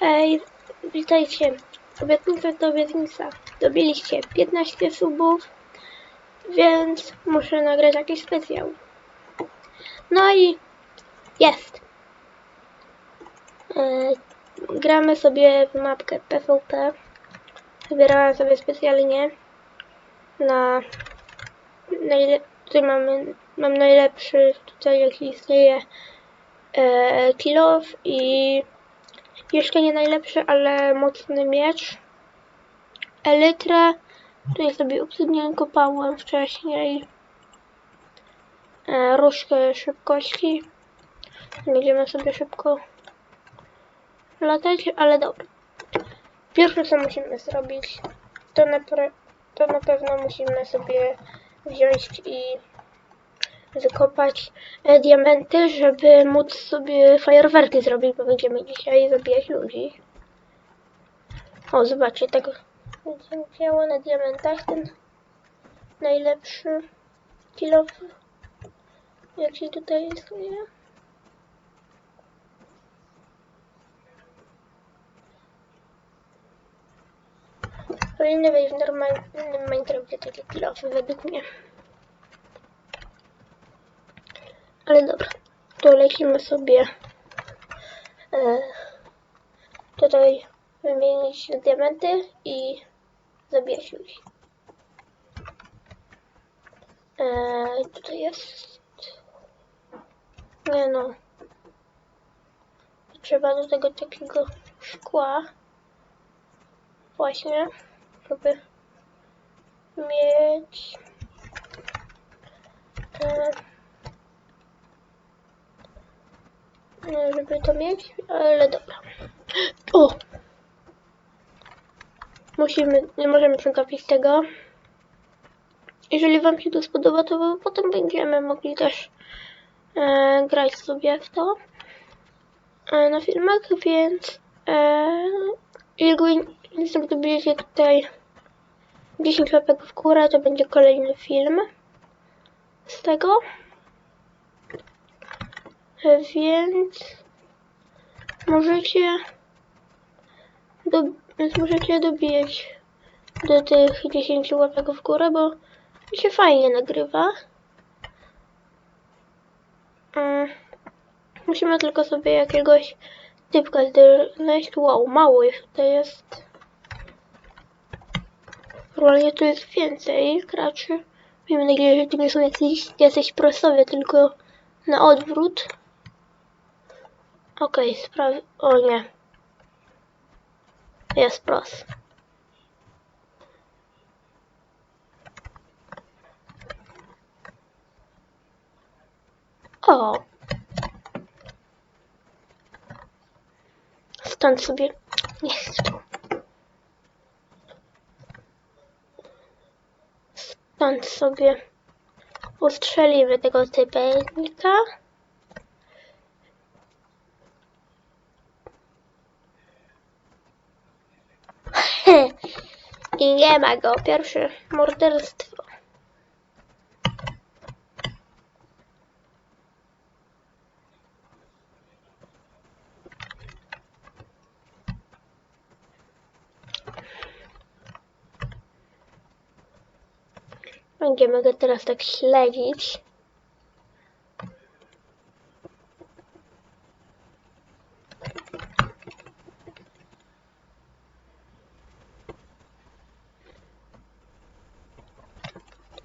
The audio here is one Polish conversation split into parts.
Hej, witajcie. Obietnica do obietnica. Dobiliście 15 subów, więc muszę nagrać jakiś specjał. No i jest. E, gramy sobie w mapkę PvP. Wybierałem sobie specjalnie na najle- tutaj mamy mam najlepszy tutaj jaki istnieje e, kill i jeszcze nie najlepszy, ale mocny miecz. Elytrę. Tutaj sobie obsydian kopałem wcześniej. E, różkę szybkości. Będziemy sobie szybko latać, ale dobra. Pierwsze co musimy zrobić, to na, to na pewno musimy sobie wziąć i wykopać e, diamenty, żeby móc sobie fajerwerki zrobić, bo będziemy dzisiaj zabijać ludzi. O, zobaczcie, tego będzie działo na diamentach ten najlepszy kilof, jaki tutaj istnieje. Powinny wejść w normalnym Minecrafcie takie kilofy według mnie. Ale dobra, to lecimy sobie e, tutaj wymienić diamenty i zabijać ludzi. E, tutaj jest... Nie no. Trzeba do tego takiego szkła. Właśnie, żeby mieć... E, nie, żeby to mieć, ale dobra. O! Musimy, nie możemy przegapić tego. Jeżeli Wam się to spodoba, to potem będziemy mogli też e, grać sobie w to e, na filmach, więc e, jeżeli zdobijecie tutaj 10 łapek w górę, to będzie kolejny film z tego. Więc możecie do, więc możecie dobijać do tych 10 łapek w górę, bo mi się fajnie nagrywa. Musimy tylko sobie jakiegoś typka znaleźć. Wow, mało ich tutaj jest. Normalnie tu jest więcej graczy. Miejmy nadzieję, że to nie są jacyś, jacyś prostowie, tylko na odwrót. Okej, okay, spraw... O nie. Jest pros. O! Stąd sobie... Nie chcę. Stąd sobie ustrzelimy tego typelnika. I nie ma go. Pierwsze morderstwo. Będziemy go teraz tak śledzić.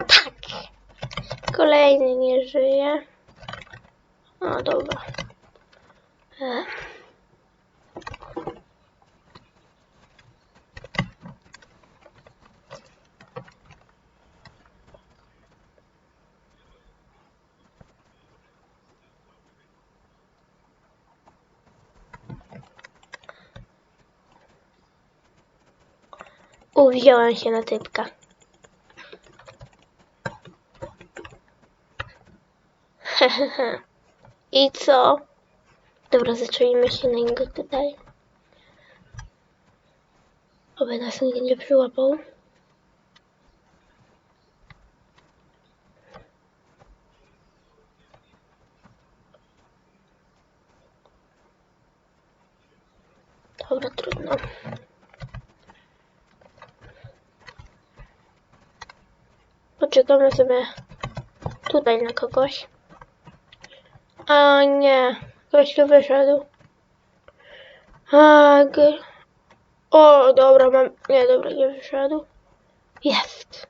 Tak. Kolejny nie żyje. O, dobra. Ech. Uwziąłem się na typka. I co? Dobra, zaczęliśmy się na niego tutaj. Oby nas nigdy nie przyłapał. Dobra, trudno. Poczekamy sobie tutaj na kogoś. A nie, ktoś tu wyszedł. A. O, dobra, mam... Nie, dobra, nie wyszedł. Jest.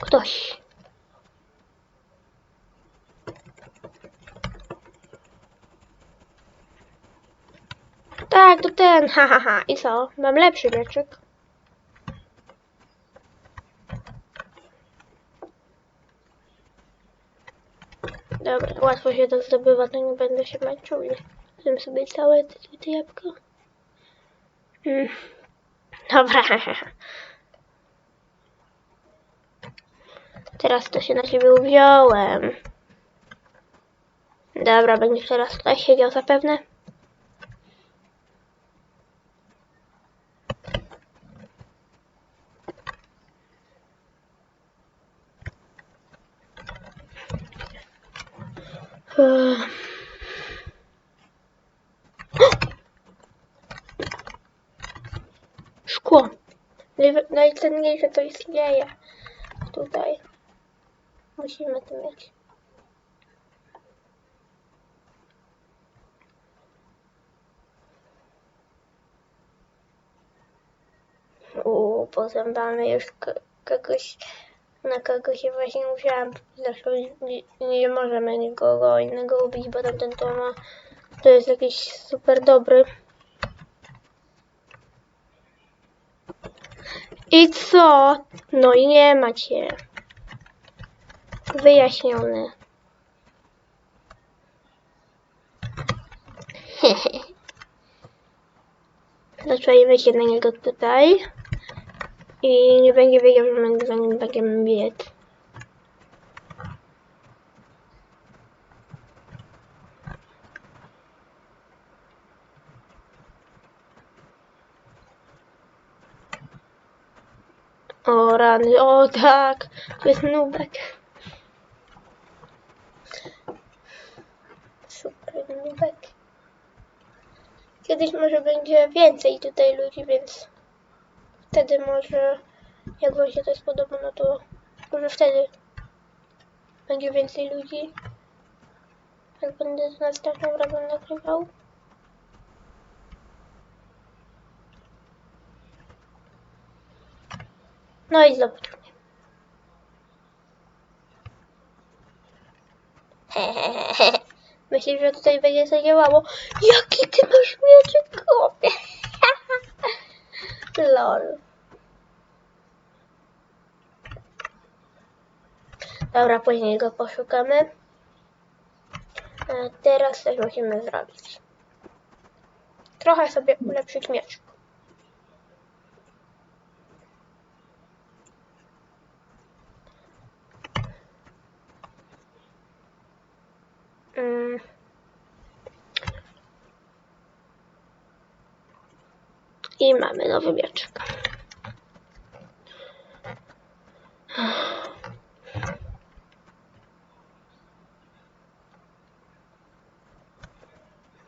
Ktoś. Tak, to ten, ha, ha, ha. I co? Mam lepszy mieczyk. Dobra, łatwo się to zdobywa, to nie będę się męczył. Zjem sobie całe te, te jabłko. Mm. Dobra. Teraz to się na siebie uwziąłem. Dobra, będziesz teraz tutaj siedział zapewne. Ech. Szkło. Najwe- Najcenniejsze to istnieje. Tutaj. Musimy to mieć. Uuu, pozębamy już kogoś, na kogo się właśnie musiałam. Zresztą nie możemy nikogo innego ubić, bo tamten to ma, to jest jakiś super dobry. I co? No i nie macie. Wyjaśnione. Zaczęliśmy się na niego tutaj. I nie będzie wiedział, że my za nim będziemy biec. O rany, o tak, to jest nubek. Super nubek. Kiedyś może będzie więcej tutaj ludzi, więc wtedy może, jak wam się to spodoba, no to może wtedy będzie więcej ludzi. Jak będę z następnym razem nagrywał. No i zobaczymy. Myślisz, że tutaj będzie zadziałało? Jaki ty masz mieczyk, chłopie? Lol. Dobra, później go poszukamy. E, Teraz coś musimy zrobić. Trochę sobie ulepszyć miecz. Mm. I mamy nowy mieczek.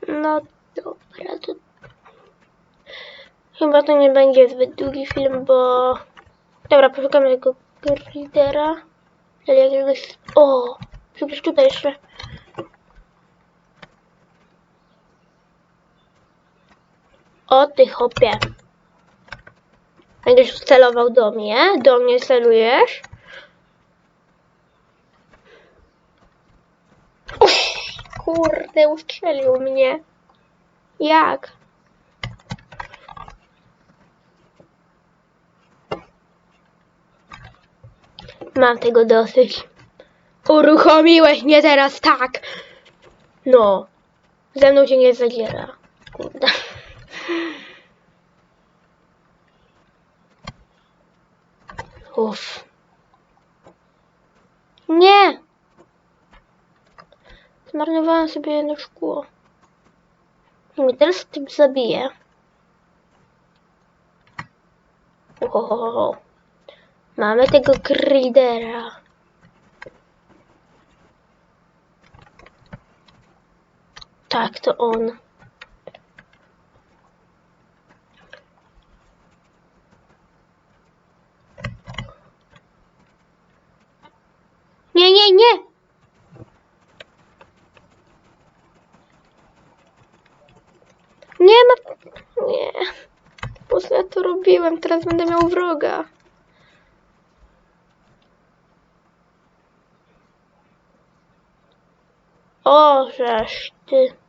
No dobra, to chyba to nie będzie zbyt długi film, bo dobra, poszukamy tego gridera. Ale jakiegoś... O! Przecież tutaj jeszcze... O ty chopie. Będziesz celował do mnie? Do mnie celujesz? Kurde, ustrzelił mnie. Jak? Mam tego dosyć. Uruchomiłeś mnie teraz tak. No. Ze mną się nie zadziera. Kurde. Uff. Nie! Zmarnowałam sobie jedno szkło. I teraz tym zabiję. Ohohoho. Mamy tego gridera. Tak, to on. Nie ma... Nie. Po co ja to robiłem? Teraz będę miał wroga. O, żeż ty.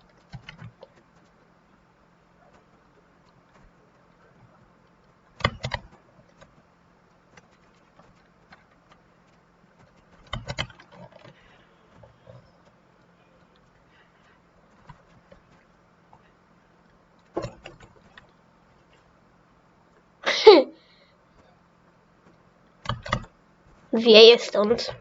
Wieje stąd.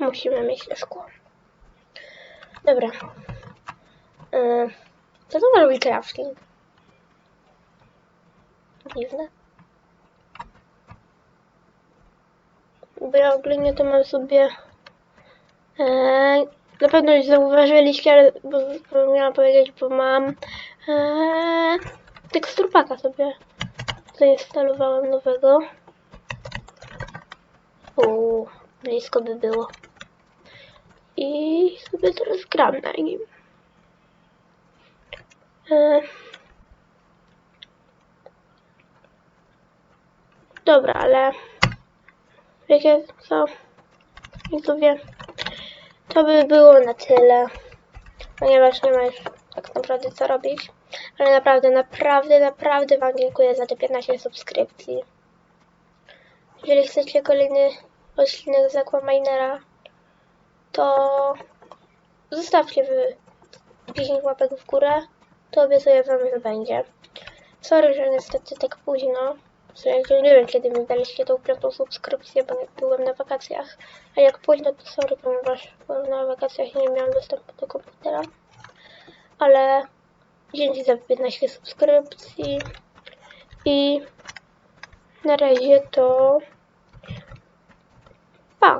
Musimy mieć to szkło. Dobra. Yy, co to ma robić crafting? Dziwne. Bo ja ogólnie to mam sobie... E, na pewno już zauważyliście, ale bo powiedzieć, bo mam e, teksturpaka sobie zainstalowałem nowego. O, blisko by było. I sobie teraz gram na nim. E, Dobra, ale wiecie co? Widzowie, to by było na tyle. Ponieważ nie ma już tak naprawdę co robić. Ale naprawdę, naprawdę, naprawdę Wam dziękuję za te 15 subskrypcji. Jeżeli chcecie kolejny odcinek z Aquaminera, to zostawcie wy 10 łapek w górę, to obiecuję Wam, że będzie. Sorry, że niestety tak późno. Sensie nie wiem, kiedy mi daliście tą piątą subskrypcję, bo byłem na wakacjach. A jak późno, to sorry, ponieważ byłem na wakacjach i nie miałem dostępu do komputera. Ale dzięki za 15 subskrypcji. I na razie to... Pa!